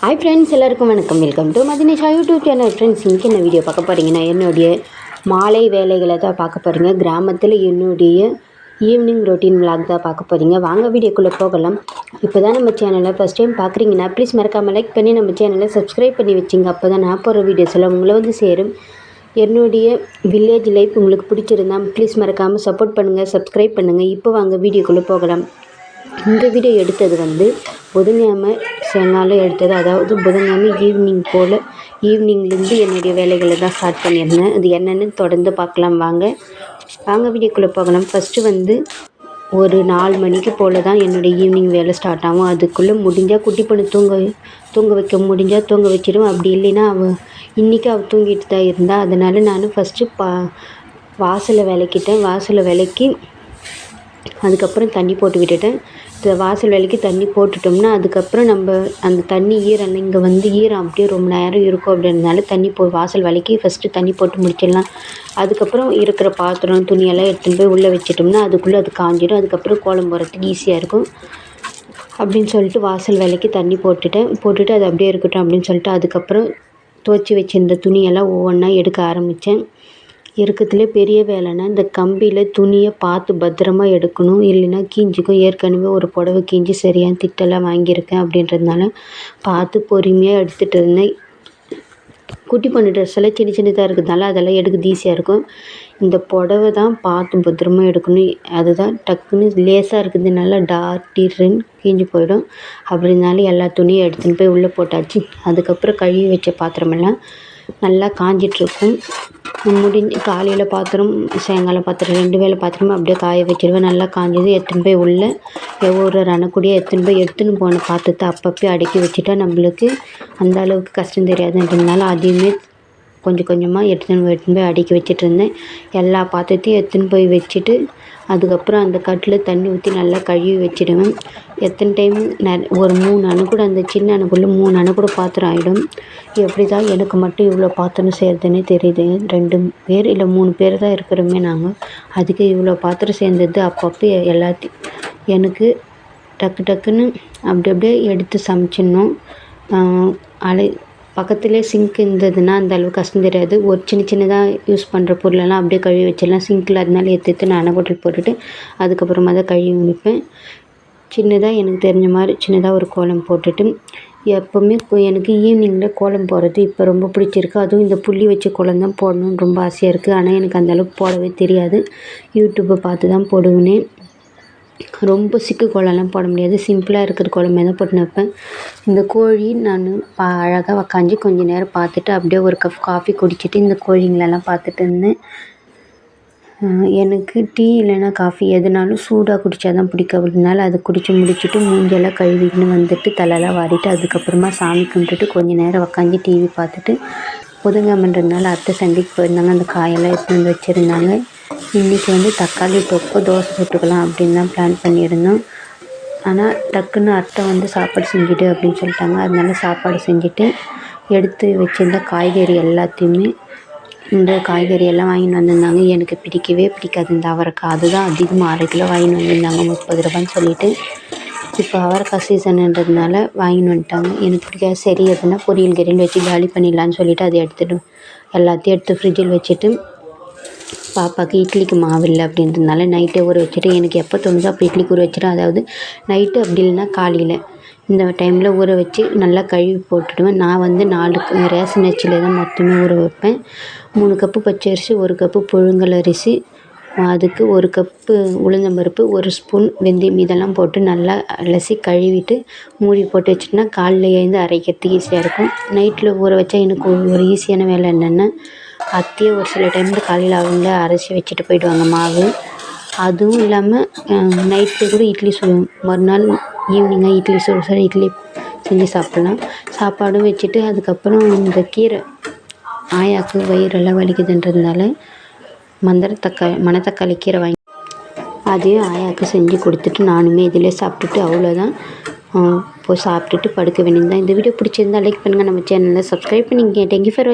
Hi friends எல்லாருக்கும் வணக்கம். Welcome to Madhinesha YouTube channel friends இன்றைக்கி என்ன வீடியோ பார்க்க போகிறீங்கன்னா என்னுடைய மாலை வேலைகளை தான் பார்க்க போகிறீங்க கிராமத்தில் என்னுடைய ஈவினிங் ரொட்டீன் விளாக் தான் பார்க்க போகிறீங்க வாங்க வீடியோக்குள்ளே போகலாம். இப்போ தான் நம்ம சேனலை ஃபஸ்ட் டைம் பார்க்குறீங்கன்னா ப்ளீஸ் மறக்காமல் லைக் பண்ணி நம்ம சேனலை சப்ஸ்கிரைப் பண்ணி வச்சுங்க. அப்போ தான் நான் போகிற வீடியோஸ் எல்லாம் உங்களை வந்து சேரும். என்னுடைய வில்லேஜ் லைஃப் உங்களுக்கு பிடிச்சிருந்தா ப்ளீஸ் மறக்காமல் சப்போர்ட் பண்ணுங்கள் சப்ஸ்கிரைப் பண்ணுங்கள் இப்போ வாங்க வீடியோக்குள்ளே போகலாம். இந்த வீடியோ எடுத்தது வந்து ஒதுங்காமல் சாயங்காலம் எடுத்தது. அதாவது புதன்கிழமை ஈவினிங் போல் ஈவினிங்லேருந்து என்னுடைய வேலைகளை தான் ஸ்டார்ட் பண்ணியிருந்தேன். அது என்னென்னு தொடர்ந்து பார்க்கலாம். வாங்க. வாங்க வீடியோக்குள்ளே போகலாம். ஃபஸ்ட்டு வந்து ஒரு நாலு மணிக்கு போல் தான் என்னுடைய ஈவினிங் வேலை ஸ்டார்ட் ஆகும். அதுக்குள்ளே முடிஞ்சால் குட்டி பொண்ணு தூங்க தூங்க வைக்க முடிஞ்சால் தூங்க வச்சிடும் அப்படி இல்லைன்னா அவள் இன்றைக்கி அவள் தூங்கிட்டு தான் இருந்தாள் அதனால் நான் ஃபஸ்ட்டு பா வாசலை விளக்கிட்டேன் வாசலை விளக்கி அதுக்கப்புறம் தண்ணி போட்டு விட்டுட்டேன். வாசல் விலைக்கு தண்ணி போட்டுட்டோம்னா அதுக்கப்புறம் நம்ம அந்த தண்ணி ஈரம் இங்கே வந்து ஈரம் அப்படியே ரொம்ப நேரம் இருக்கும் அப்படின்றதுனால தண்ணி போ வாசல் வேலைக்கு ஃபஸ்ட்டு தண்ணி போட்டு முடிச்சிடலாம். அதுக்கப்புறம் இருக்கிற பாத்திரம் துணியெல்லாம் எடுத்துகிட்டு போய் உள்ளே வச்சிட்டோம்னா அதுக்குள்ளே அது காஞ்சிடும். அதுக்கப்புறம் கோலம் போடுறதுக்கு ஈஸியாக இருக்கும். அப்படின்னு சொல்லிட்டு வாசல் வேலைக்கு தண்ணி போட்டுட்டேன். போட்டுட்டு அது அப்படியே இருக்கட்டும் அப்படின்னு சொல்லிட்டு அதுக்கப்புறம் துவச்சி வச்சிருந்த துணியெல்லாம் ஒவ்வொன்றா எடுக்க ஆரம்பித்தேன் இருக்கிறதுலே பெரிய வேலைன்னா இந்த கம்பியில் துணியை பார்த்து பத்திரமா எடுக்கணும். இல்லைன்னா கிஞ்சிக்கும். ஏற்கனவே ஒரு புடவை கிஞ்சி சரியான திட்டெல்லாம் வாங்கியிருக்கேன் அப்படின்றதுனால பார்த்து பொறுமையாக எடுத்துகிட்டு இருந்தேன். குட்டி பொண்ணு ட்ரெஸ் எல்லாம் சின்ன சின்னதாக இருக்கிறதுனால அதெல்லாம் எடுக்கிறது ஈஸியாக இருக்கும். இந்த புடவை தான் பார்த்து பத்திரமா எடுக்கணும். அதுதான் டக்குன்னு லேசாக இருக்குது நல்லா டார்க் டிர்ன்னு கீஞ்சு போயிடும். அப்படினாலும் எல்லா துணியும் எடுத்துன்னு போய் உள்ளே போட்டாச்சு. அதுக்கப்புறம் கழுவி வச்ச பாத்திரமெல்லாம் நல்லா காஞ்சிட்ருக்கும் முடிஞ்சு காலையில் பாத்திரம் சாயங்காலம் பாத்திரம் ரெண்டு வேளை பாத்திரமும் அப்படியே காய வச்சிடுவேன் நல்லா காஞ்சது எடுத்துன்னு போய் உள்ளே ஒரு ரணக்கூடிய எடுத்துன்னு போய் எடுத்துன்னு போன பாத்திரத்தை அப்பப்போ அடுக்கி வச்சுட்டா நம்மளுக்கு அந்த அளவுக்கு கஷ்டம் தெரியாதுன்றதுனால அதையுமே கொஞ்சம் கொஞ்சமாக எடுத்துன்னு போய் எடுத்துன்னு போய் அடுக்கி வச்சுட்டு இருந்தேன். எல்லா பாத்திரத்தையும் எடுத்துன்னு போய் வச்சுட்டு அதுக்கப்புறம் அந்த கட்டில் தண்ணி ஊற்றி நல்லா கழுவி வச்சிடுவேன். எத்தனை டைம் நெ ஒரு மூணு அணுக்கூட அந்த சின்ன அணுக்குள்ளே மூணு அணு கூட பாத்திரம் ஆகிடும் எப்படி தான் எனக்கு மட்டும் இவ்வளோ பாத்திரம் செய்கிறதுனே தெரியுது. ரெண்டு பேர் இல்லை மூணு பேர் தான் இருக்கிறோமே நாங்கள் அதுக்கு இவ்வளோ பாத்திரம் சேர்ந்தது அப்பப்போ எல்லாத்தையும் எனக்கு டக்கு டக்குன்னு அப்படி அப்படியே எடுத்து சமைச்சிடணும். அலை பக்கத்துலேயே சிங்க் இருந்ததுன்னா அந்த அளவுக்கு கஷ்டம் தெரியாது. ஒரு சின்ன சின்னதாக யூஸ் பண்ணுற பொருளெல்லாம் அப்படியே கழுவி வச்சிடலாம். சிங்க்கில் அதனால எடுத்து எடுத்து நான் பாட்டில் போட்டுட்டு அதுக்கப்புறமா தான் கழுவி முடிப்பேன். சின்னதாக எனக்கு தெரிஞ்ச மாதிரி சின்னதாக ஒரு கோலம் போட்டுட்டு எப்போவுமே எனக்கு ஈவினிங்கில் கோலம் போடுறது இப்போ ரொம்ப பிடிச்சிருக்கு. அதுவும் இந்த புள்ளி வச்ச கோலம் தான் போடணும்னு ரொம்ப ஆசையாக இருக்குது ஆனால் எனக்கு அந்தளவுக்கு போடவே தெரியாது. யூடியூப்பை பார்த்து தான் போடுவேனே. ரொம்ப சிக்கு கோலம்லாம் போட முடியாது. சிம்பிளாக இருக்கிற கோலமே தான் போட்டு வைப்பேன் இந்த கோழி நான் பா அழகாக உக்காஞ்சி கொஞ்ச நேரம் பார்த்துட்டு அப்படியே ஒரு கப் காஃபி குடிச்சிட்டு இந்த கோழிங்களெல்லாம் பார்த்துட்டு இருந்தேன். எனக்கு டீ இல்லைன்னா காஃபி எதுனாலும் சூடாக குடித்தா தான் பிடிக்கும். அப்படினால அதை குடித்து முடிச்சுட்டு மூஞ்செல்லாம் கழுவிக்கின்னு வந்துட்டு தலையெல்லாம் வாரிட்டு அதுக்கப்புறமா சாமி கும்பிட்டுட்டு கொஞ்ச நேரம் உக்காஞ்சி டிவி பார்த்துட்டு புதன்கிழமைன்றதுனால அத்தை சந்தைக்கு போயிருந்தாங்க. அந்த காயெல்லாம் எடுத்து வந்து வச்சுருந்தாங்க. இன்றைக்கி வந்து தக்காளி தொக்கு தோசை சுட்டுக்கலாம் அப்படின்னு தான் பிளான் பண்ணியிருந்தோம். ஆனால் டக்குன்னு அத்தை வந்து சாப்பாடு செஞ்சுடு அப்படின்னு சொல்லிட்டாங்க. அதனால சாப்பாடு செஞ்சுட்டு எடுத்து வச்சுருந்த காய்கறி எல்லாத்தையுமே இந்த காய்கறி எல்லாம் வாங்கின்னு வந்திருந்தாங்க. எனக்கு பிடிக்கவே பிடிக்காது இந்த அவரைக்காய். அதுதான் அதிகமாக அரை கிலோ வாங்கின்னு வந்திருந்தாங்க முப்பது ரூபான்னு சொல்லிட்டு. இப்போ அவரைக்காய் சீசனுன்றதுனால வாங்கின்னு வந்துட்டாங்க. எனக்கு பிடிக்காது. சரி அப்படின்னா பொரியல் கிரியல் வச்சு காலி பண்ணிடலான்னு சொல்லிவிட்டு அதை எடுத்துட்டு எல்லாத்தையும் எடுத்து ஃப்ரிட்ஜில் வச்சுட்டு பாப்பாவுக்கு இட்லிக்கு மாவு இல்லை அப்படின்றதுனால நைட்டே ஊற வச்சுட்டு எனக்கு எப்போ தோணுதோ அப்போ இட்லிக்கு ஊற வச்சுட்டு அதாவது நைட்டு அப்படி இல்லைன்னா காலையில். இந்த டைமில் ஊற வச்சு நல்லா கழுவி போட்டுடுவேன். நான் வந்து நாலு ரேஷன் அரிசியில் தான் மொத்தமே ஊற வைப்பேன். மூணு கப்பு பச்சரிசி ஒரு கப்பு புழுங்கல் அரிசி அதுக்கு ஒரு கப்பு உளுந்தம்பருப்பு ஒரு ஸ்பூன் வெந்தயம் இதெல்லாம் போட்டு நல்லா அலசி கழுவிட்டு மூடி போட்டு வச்சிட்டோன்னா காலைல எழுந்து அரைக்கிறதுக்கு ஈஸியாக இருக்கும். நைட்டில் ஊற வச்சா எனக்கு ஒரு ஈஸியான வேலை என்னென்னா அத்தையே ஒரு சில டைமில் காலையில் அவங்களே அரைச்சி வச்சுட்டு போயிடுவாங்க மாவு. அதுவும் இல்லாமல் நைட்டு கூட இட்லி சுடுவோம். மறுநாள் ஈவினிங்காக இட்லி சுட சுட இட்லி செஞ்சு சாப்பிட்லாம். சாப்பாடும் வச்சுட்டு அதுக்கப்புறம் இந்த கீரை ஆயாவுக்கு வயிறெல்லாம் வலிக்குதுன்றதுனால மந்திர தக்காளி மணத்தக்காளி கீரை வாங்கி அதையும் ஆயாவுக்கு செஞ்சு கொடுத்துட்டு நானுமே இதிலே சாப்பிட்டுட்டு அவ்வளோதான் போய் சாப்பிட்டுட்டு படுக்க வேண்டியது தான் இந்த வீடியோ பிடிச்சிருந்தா லைக் பண்ணுங்கள் நம்ம சேனலில் சப்ஸ்கிரைப் பண்ணிக்கங்க. Thank you for